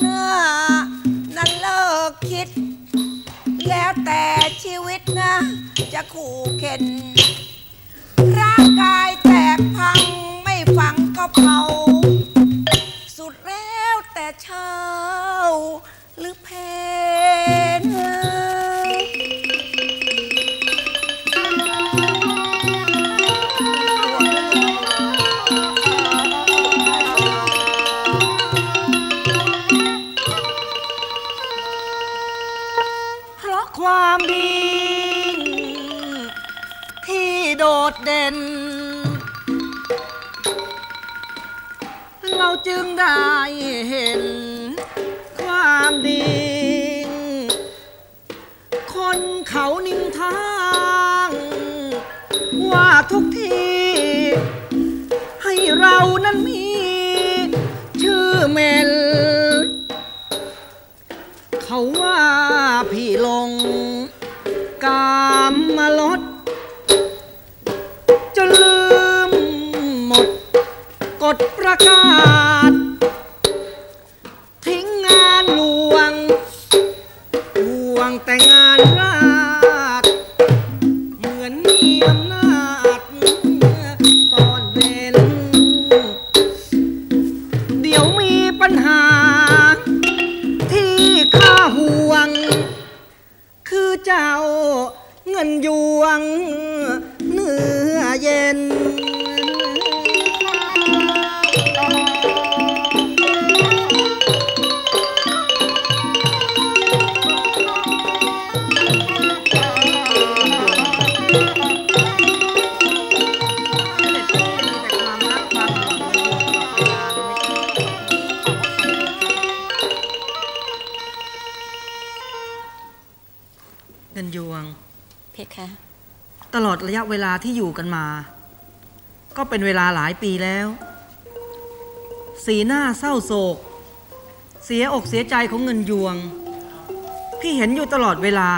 เนื้อนั้นเลิกคิด แล้วแต่ชีวิตนะ จะขู่เข็น ร่างกายแตกพังไม่ฟังก็เผา ความดี ที่โดดเด่น เราจึงได้เห็น ความดี คนเขานินทางว่าทุกที่ให้เรานั้นมีำมมาลดจะลืมหมดกฎประกาศ ที่อยู่กันมา ก็เป็นเวลาหลายปีแล้ว สีหน้าเศร้าโศก เสียอกเสียใจของเงินยวง พี่เห็นอยู่ตลอดเวลา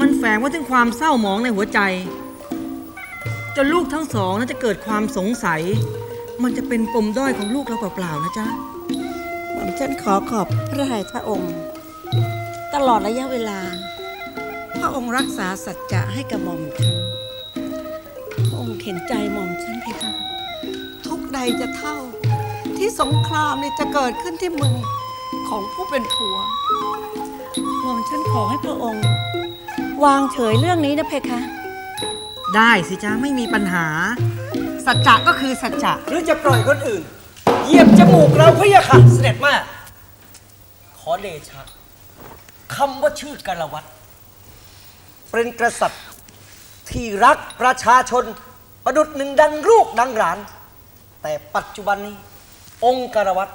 มันแฝงไว้ถึงความเศร้าหมองในหัวใจจนลูกทั้งสองน่าจะเกิดความสงสัย มันจะเป็นปมด้อยของลูกเราเปล่าๆนะจ๊ะหม่อมฉันขอขอบพระทัยพระองค์ ตลอดระยะเวลา พระองค์รักษาสัจจะให้กับหม่อมฉัน เห็นใจหม่อมฉันเพคะ ทุกใดจะเท่า ที่สงครามเนี่ยจะเกิดขึ้นที่เมืองของผู้เป็นผัว หม่อมฉันขอให้พระองค์ วางเฉยเรื่องนี้นะเพคะ ได้สิจ๊ะไม่มีปัญหา สัจจะก็คือสัจจะหรือจะปล่อยคนอื่น เหยียบจมูกเราพะยะค่ะเสด็จแม่ขอเดชะคำว่าชื่อกาลวัตรเป็นกษัตริย์ที่รักประชาชน ประดุดหนึ่งดังลูกดังหลาน แต่ปัจจุบันนี้ องค์กาลวัตร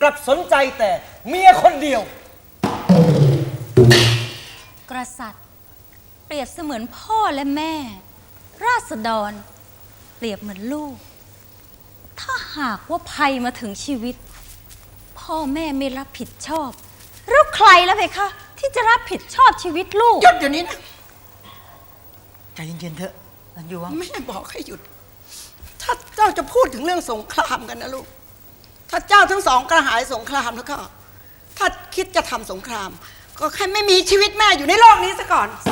กลับสนใจแต่เมียคนเดียว กษัตริย์ เปรียบเสมือนพ่อและแม่ ราษฎร เปรียบเหมือนลูก ถ้าหากว่าภัยมาถึงชีวิต พ่อแม่ไม่รับผิดชอบแล้วใครแล้วเพคะ ที่จะรับผิดชอบชีวิตลูก หยุดเดี๋ยวนี้นะ ใจเย็นๆเถอะ นันยวง แม่บอกให้หยุด ถ้าเจ้าจะพูดถึงเรื่องสงครามกันนะลูก ถ้าเจ้าทั้งสองกระหายสงครามแล้วก็ ถ้าคิดจะทำสงคราม ก็แค่ไม่มีชีวิตแม่อยู่ในโลกนี้ซะก่อนเส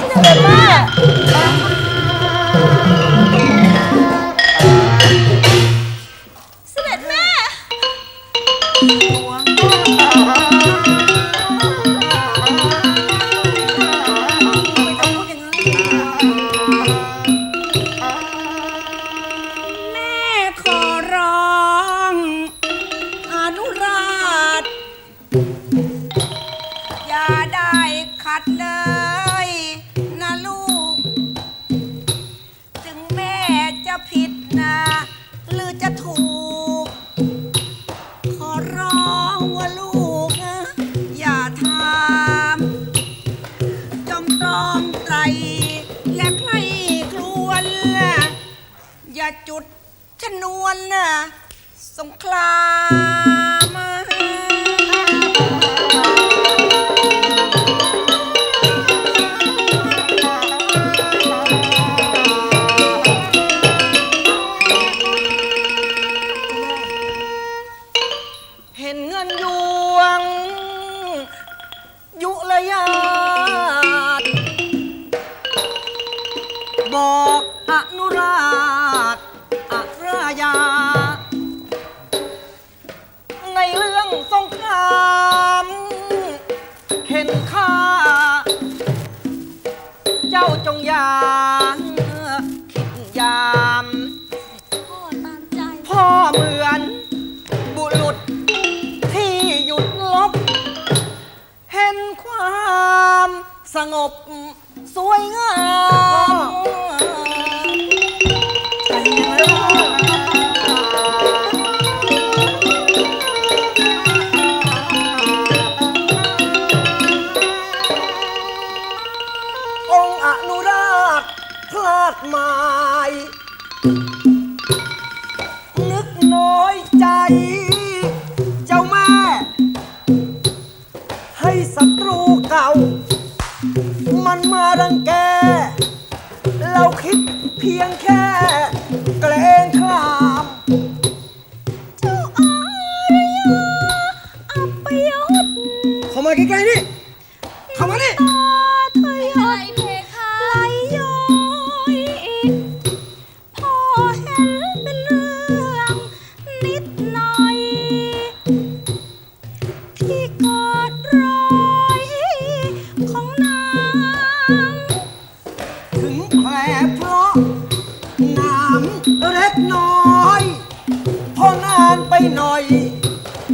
ร้องว่าลูก อย่าถามจงตรองไตรและใครครวน อย่าจุดชนวนนะสงคราม ยุร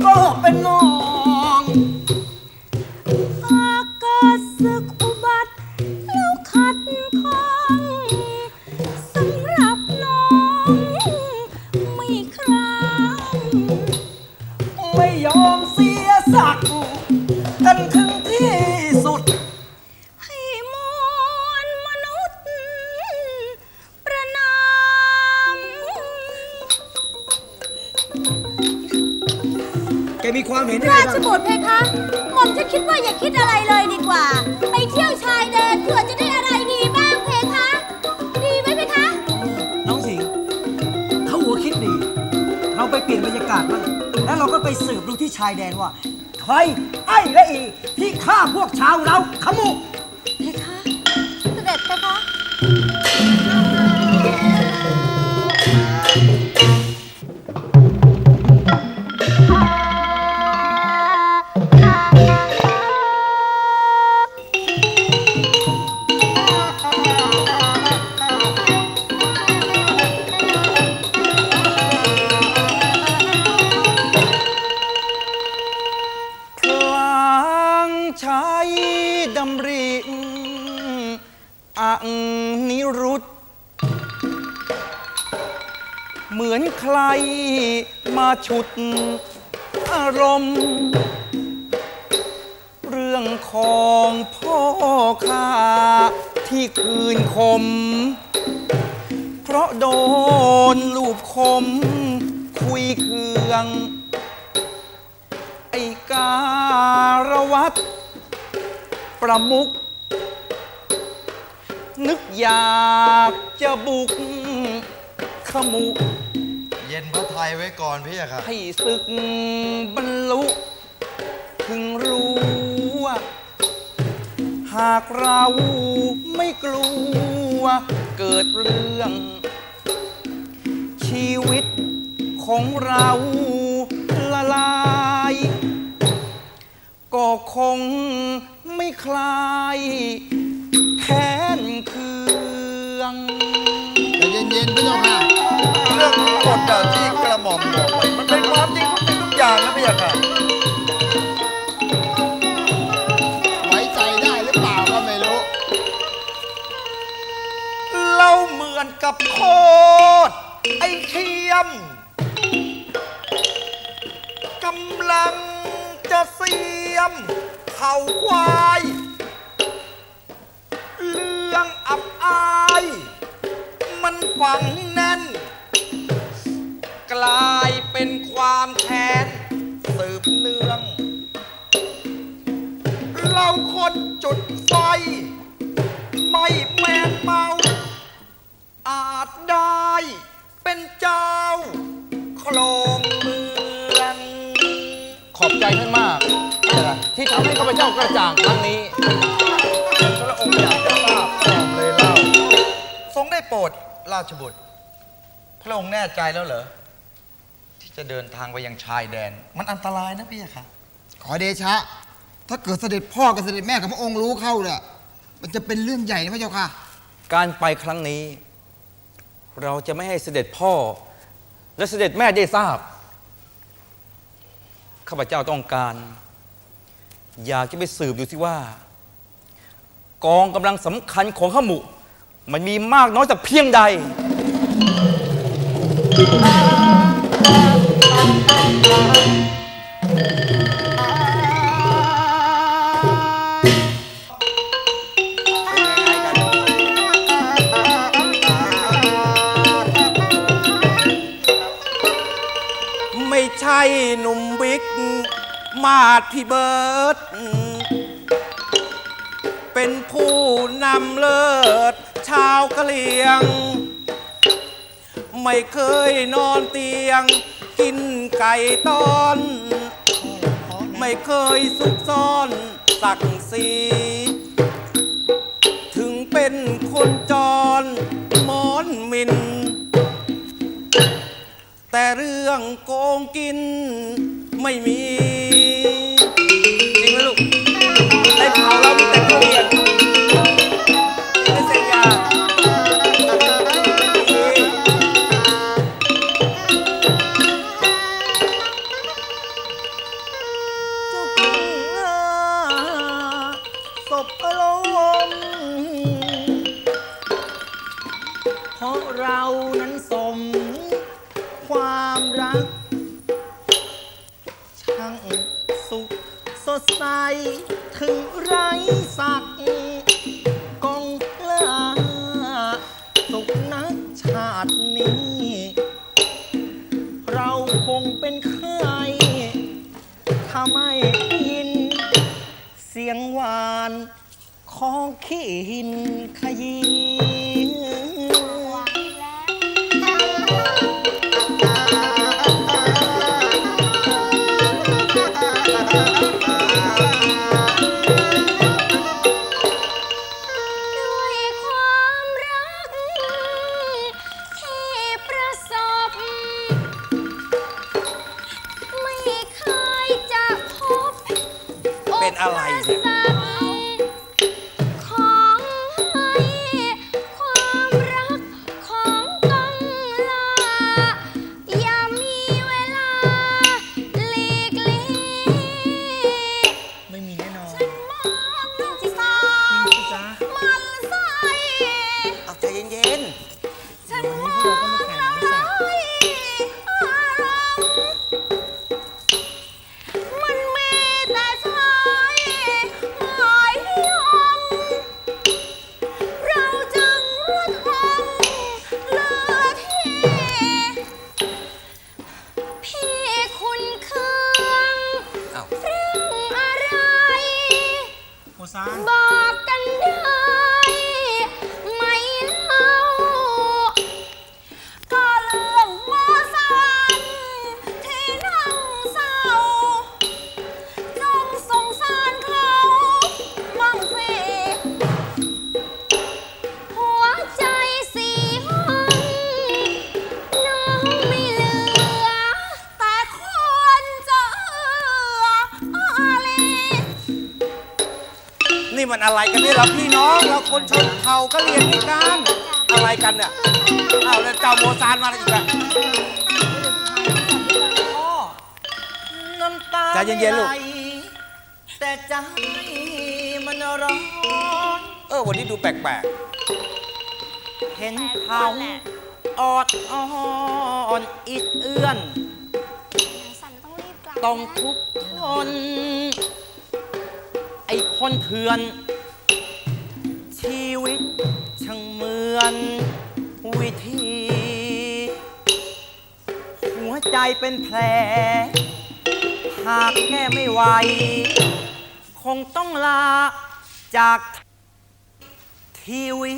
ก็เป็นน้ เลยดีกว่า ไปเที่ยวชายแดนเผื่อจะได้อะไรดีบ้างเพคะ ดีไหมเพคะ น้องสิงห์ถ้าหัวคิดดี เราไปเปลี่ยนบรรยากาศบ้างแล้วเราก็ไปสืบดูที่ชายแดนว่า ใครไอ้และอีที่ฆ่าพวกชาวเราขมุก มือนใครมาฉุดอารมณ์ เรื่องของพ่อข้าที่คืนคม เพราะโดนลูกคม คุยเคือง ไอการวัตประมุกนึกอยากจะบุกขมุ เย็นพระไทยไว้ก่อนพี่อะค่ะ ให้ศึกบรรลุถึงรู้ว่า หากเราไม่กลัว เกิดเรื่อง ชีวิตของเราละลาย ก็คงไม่คลายแค้นเคืองแต่เย็นๆพี่เจ้าค่ะ เรื่องทั้งหมดอะที่กระหม่อมบอกไปมันเป็นความจริงทุกสิ่งทุกอย่างนะพี่อะค่ะไว้ใจได้หรือเปล่าก็ไม่รู้ เราเหมือนกับโคตรไอ้เทียมกำลังจะเสียม เข่าควายเรื่องอับอายไม่มันฝังแน่นก ลายเป็นความแค้นสืบเนื่อง เราคนจุดไฟ ไม่แมนเมา อาจได้เป็นเจ้าโคลองเมือง ขอบใจท่านมาก ที่ทำให้ข้าพเจ้ากระจ่างครั้งนี้ พระองค์อยากจะทราบตอบเลยเล่าทรงได้โปรดราชบุตร พระองค์แน่ใจแล้วเหรอที่ จะเดินทางไปยังชายแดน มันอันตรายนะพี่ค่ะ ขอเดชะ ถ้าเกิดเสด็จพ่อกับเสด็จแม่กับพระองค์รู้เข้าเนี่ยมันจะเป็นเรื่องใหญ่นะพระเจ้าค่ะ การไปครั้งนี้ เราจะไม่ให้เสด็จพ่อ และเสด็จแม่ได้ทราบ ข้าพเจ้าต้องการ อยากจะไปสืบดูสิว่า กองกำลังสำคัญของขมุ มันมีมากน้อยแต่เพียงใด ไม่ใช่หนุ่มบิ๊ก มาดพี่เบิร์ดเป็นผู้นำเลิศ ชาวกะเหลี่ยง ไม่เคยนอนเตียง กินไก่ตอน ไม่เคยซุกซ่อนสักสีถึงเป็นคนจรมอนมิน แต่เรื่องโกงกินไม่มี บอารมณ์เพราะเรานั้นสม ความรัก ช่างสุขสดใส ถึงไรสัก หิน โอ นี่มันอะไรกันเนี่ยเราพี่น้องเราคนชนเผ่าก็เรียนด้วยกันอะไรกันเนี่ยอ้าวแล้วเจ้าโมซานมาอีกแล้วน้ำตาใจเย็นๆลูก ไม่ไหแต่ใจมันร้อนเออวันนี้ดูแปลกเห็นเขาออดอ่อนอิดเอื้อนสันต้องรีบกลับต้องทุกคนไอ้ คนเถื่อน ชีวิตช่างเหมือน วิธี หัวใจเป็นแผล หากแก้ไม่ไหว คงต้องลาจากทีวี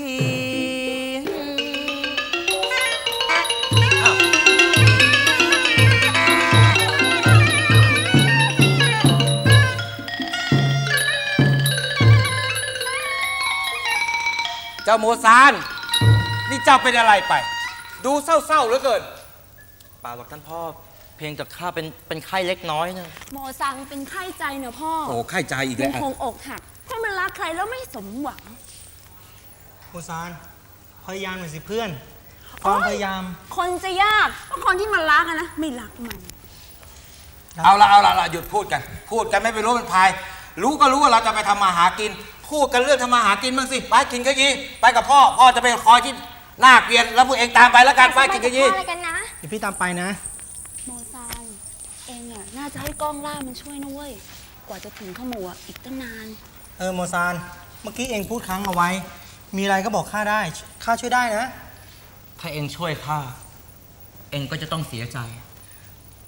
จ้าโมซาน นี่เจ้าเป็นอะไรไป ดูเศร้าๆเหลือเกิน เปล่าหรอกท่านพ่อ เพียงแต่ข้าเป็นเป็นไข้เล็กน้อยนะโมซังเป็นไข้ใจเนอะพ่อโอ้ไข้ใจอีกมัแล้นวคงอกหักเพราะมันรักใครแล้วไม่สมหวัง โมซานพยายามหน่อยสิเพื่อนความพยายาม คนจะยากเพราะคนที่มันรักอะนะไม่รักมัน เอาละเอาละละหยุดพูดกัน พูดกันไม่เป็นรู้เป็นพาย รู้ก็รู้ว่าเราจะไปทำมาหากิน พูดกันเรื่องทำมาหากินบ้างสิไปกินกะยีไปกับพ่อ พ่อจะเป็นคอยที่หน้าเกลียน แล้วพวกเองตามไปแล้วกันไปกินกะยีอะไรกันนะเดี๋ยวพี่ตามไปนะ โมซังเองอะน่าจะให้กล้องล่ามันช่วยนะเว้ยกว่าจะถึงขโมยอะอีกตั้งนาน เออโมซานเมื่อกี้เองพูดค้างเอาไว้ มีอะไรก็บอกข้าได้ข้าช่วยได้นะ ถ้าเองช่วยข้าเองก็จะต้องเสียใจ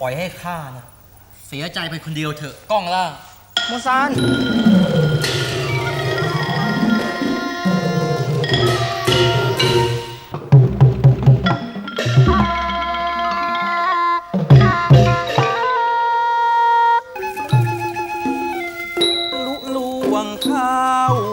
ปล่อยให้ข้านะเสียใจไปคนเดียวเถอะกล้องล่าโมซาน ข้าช